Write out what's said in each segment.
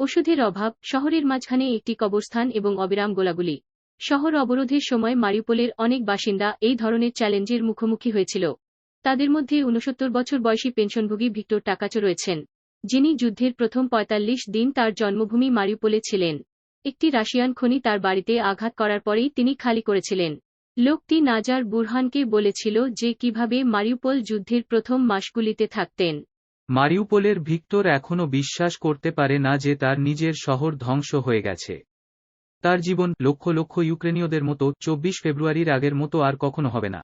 ওষুধের অভাব, শহরের মাঝখানে একটি কবরস্থান এবং অবিরাম গোলাগুলি। শহর অবরোধের সময় মারিউপোলের অনেক বাসিন্দা এই ধরনের চ্যালেঞ্জের মুখোমুখি হয়েছিল। তাদের মধ্যে ঊনসত্তর বছর বয়সী পেনশনভোগী ভিক্টর টাকাচো রয়েছেন, যিনি যুদ্ধের প্রথম ৪৫ দিন তার জন্মভূমি মারিউপোলে ছিলেন। একটি রাশিয়ান খনি তার বাড়িতে আঘাত করার পরেই তিনি খালি করেছিলেন। লোকটি নাজার বুরহানকে বলেছিল যে কীভাবে মারিউপোল যুদ্ধের প্রথম মাসগুলিতে থাকতেন। মারিউপোলের ভিক্টর এখনও বিশ্বাস করতে পারে না যে তার নিজের শহর ধ্বংস হয়ে গেছে। তার জীবন লক্ষ লক্ষ ইউক্রেনীয়দের মতো চব্বিশ ফেব্রুয়ারির আগের মতো আর কখনো হবে না।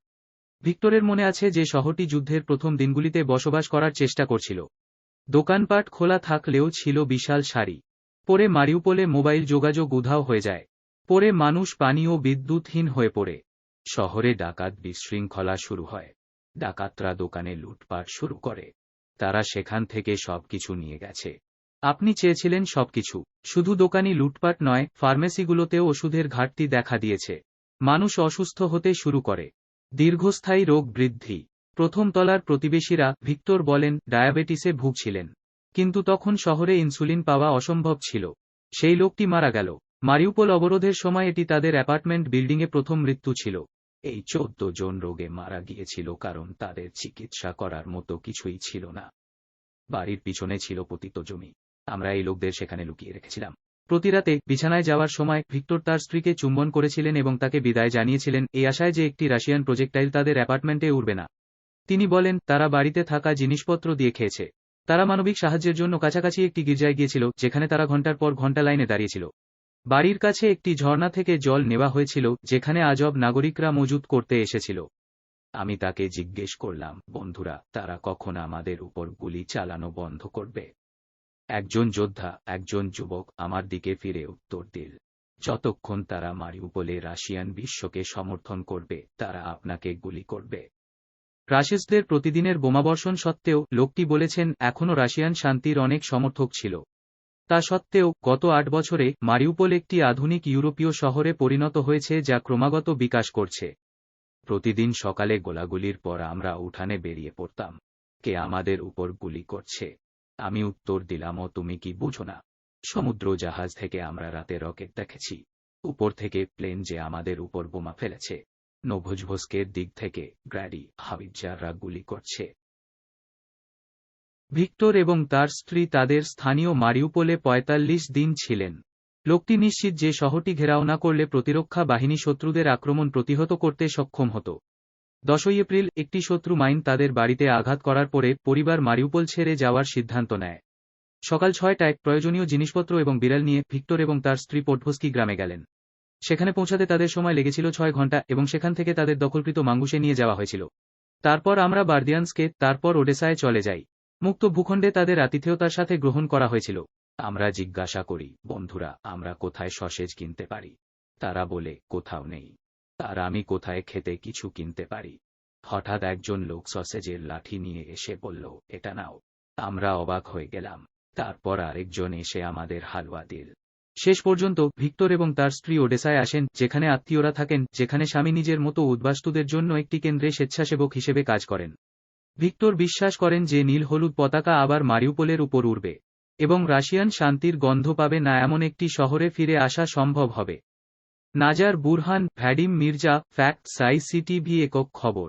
ভিক্টরের মনে আছে যে শহরটি যুদ্ধের প্রথম দিনগুলিতে বসবাস করার চেষ্টা করছিল। দোকানপাট খোলা থাকলেও ছিল বিশাল সারি। পরে মারিউপোলে মোবাইল যোগাযোগ উধাও হয়ে যায়। পরে মানুষ পানি ও বিদ্যুৎহীন হয়ে পড়ে। শহরে ডাকাত বিশৃঙ্খলা শুরু হয়। ডাকাতরা দোকানে লুটপাট শুরু করে। তারা সেখান থেকে সবকিছু নিয়ে গেছে। আপনি চেয়েছিলেন সবকিছু। শুধু দোকানি লুটপাট নয় ফার্মেসিগুলোতেও ওষুধের ঘাটতি দেখা দিয়েছে। মানুষ অসুস্থ হতে শুরু করে। দীর্ঘস্থায়ী রোগ বৃদ্ধি। প্রথম তলার প্রতিবেশীরা ভিক্টর বলেন, ডায়াবেটিসে ভুগছিলেন। কিন্তু তখন শহরে ইনসুলিন পাওয়া অসম্ভব ছিল। সেই লোকটি মারা গেল। মারিউপোল অবরোধের সময় এটি তাদের অ্যাপার্টমেন্ট বিল্ডিংয়ে প্রথম মৃত্যু ছিল। এই চোদ্দ জন রোগে মারা গিয়েছিল কারণ তাদের চিকিৎসা করার মতো কিছুই ছিল না। বাড়ির পিছনে ছিল পতিত জমি। আমরা এই লোকদের সেখানে লুকিয়ে রেখেছিলাম। প্রতি রাতে বিছানায় যাওয়ার সময় ভিক্টর তার স্ত্রীকে চুম্বন করেছিলেন এবং তাকে বিদায় জানিয়েছিলেন এই আশায় যে একটি রাশিয়ান প্রজেক্টাইল তাদের অ্যাপার্টমেন্টে উড়বে না। তিনি বলেন, তারা বাড়িতে থাকা জিনিসপত্র দিয়ে খেয়েছে। তারা মানবিক সাহায্যের জন্য কাছাকাছি একটি গির্জায় গিয়েছিল, যেখানে তারা ঘণ্টার পর ঘণ্টা লাইনে দাঁড়িয়েছিল। বাড়ির কাছে একটি ঝর্ণা থেকে জল নেওয়া হয়েছিল, যেখানে আজব নাগরিকরা মজুত করতে এসেছিল। আমি তাকে জিজ্ঞেস করলাম, বন্ধুরা, তারা কখন আমাদের উপর গুলি চালানো বন্ধ করবে? একজন যোদ্ধা, একজন যুবক আমার দিকে ফিরে উত্তর দিল, যতক্ষণ তারা মারিউপোলে রাশিয়ান বিশ্বকে সমর্থন করবে, তারা আপনাকে গুলি করবে। রাশিসদের প্রতিদিনের বোমাবর্ষণ সত্ত্বেও, লোকটি বলেছেন এখনও রাশিয়ান শান্তির অনেক সমর্থক ছিল। তা সত্ত্বেও, গত আট বছরে মারিউপোল একটি আধুনিক ইউরোপীয় শহরে পরিণত হয়েছে যা ক্রমাগত বিকাশ করছে। প্রতিদিন সকালে গোলাগুলির পর আমরা উঠানে বেরিয়ে পড়তাম। কে আমাদের উপর গুলি করছে? আমি উত্তর দিলাম, ও, তুমি কি বুঝো না? সমুদ্র জাহাজ থেকে আমরা রাতে রকেট দেখেছি। উপর থেকে প্লেন যে আমাদের উপর বোমা ফেলেছে। নোভোজভোস্কের দিক থেকে গ্র্যাডি হাবিজাররা গুলি করছে। ভিক্টর এবং তার স্ত্রী তাদের স্থানীয় মারিউপোলে পঁয়তাল্লিশ দিন ছিলেন। লোকটি নিশ্চিত যে শহরটি ঘেরাও না করলে প্রতিরক্ষা বাহিনী শত্রুদের আক্রমণ প্রতিহত করতে সক্ষম হতো। দশই এপ্রিল, একটি শত্রু মাইন তাদের বাড়িতে আঘাত করার পরে পরিবার মারিউপোল ছেড়ে যাওয়ার সিদ্ধান্ত নেয়। সকাল ছয়টায় প্রয়োজনীয় জিনিসপত্র এবং বিড়াল নিয়ে ভিক্টর এবং তার স্ত্রী পোটভস্কি গ্রামে গেলেন। সেখানে পৌঁছাতে তাদের সময় লেগেছিল ছয় ঘণ্টা এবং সেখান থেকে তাদের দখলকৃত মাঙ্গুসে নিয়ে যাওয়া হয়েছিল। তারপর আমরা বার্দিয়ান্সকে, তারপর ওডেসায় চলে যাই। মুক্ত ভূখণ্ডে তাদের আতিথেয়তার সাথে গ্রহণ করা হয়েছিল। আমরা জিজ্ঞাসা করি, বন্ধুরা, আমরা কোথায় সসেজ কিনতে পারি? তারা বলে, কোথাও নেই। আর আমি কোথায় খেতে কিছু কিনতে পারি? হঠাৎ একজন লোক সসেজের লাঠি নিয়ে এসে বলল, এটা নাও। আমরা অবাক হয়ে গেলাম। তারপর আরেকজন এসে আমাদের হালুয়া দিল। শেষ পর্যন্ত ভিক্টর এবং তার স্ত্রী ওডেসায় আসেন, যেখানে আত্মীয়রা থাকেন, যেখানে স্বামী নিজের মতো উদ্বাস্তুদের জন্য একটি কেন্দ্রে স্বেচ্ছাসেবক হিসেবে কাজ করেন। ভিক্টর বিশ্বাস করেন যে নীল হলুদ পতাকা আবার মারিউপোলের উপর উড়বে, এবং রাশিয়ান শান্তির গন্ধ পাবে না এমন একটি শহরে ফিরে আসা সম্ভব হবে। নাজার বুরহান, ভ্যাডিম মির্জা, ফ্যাক্ট সাই সিটিভি একক খবর।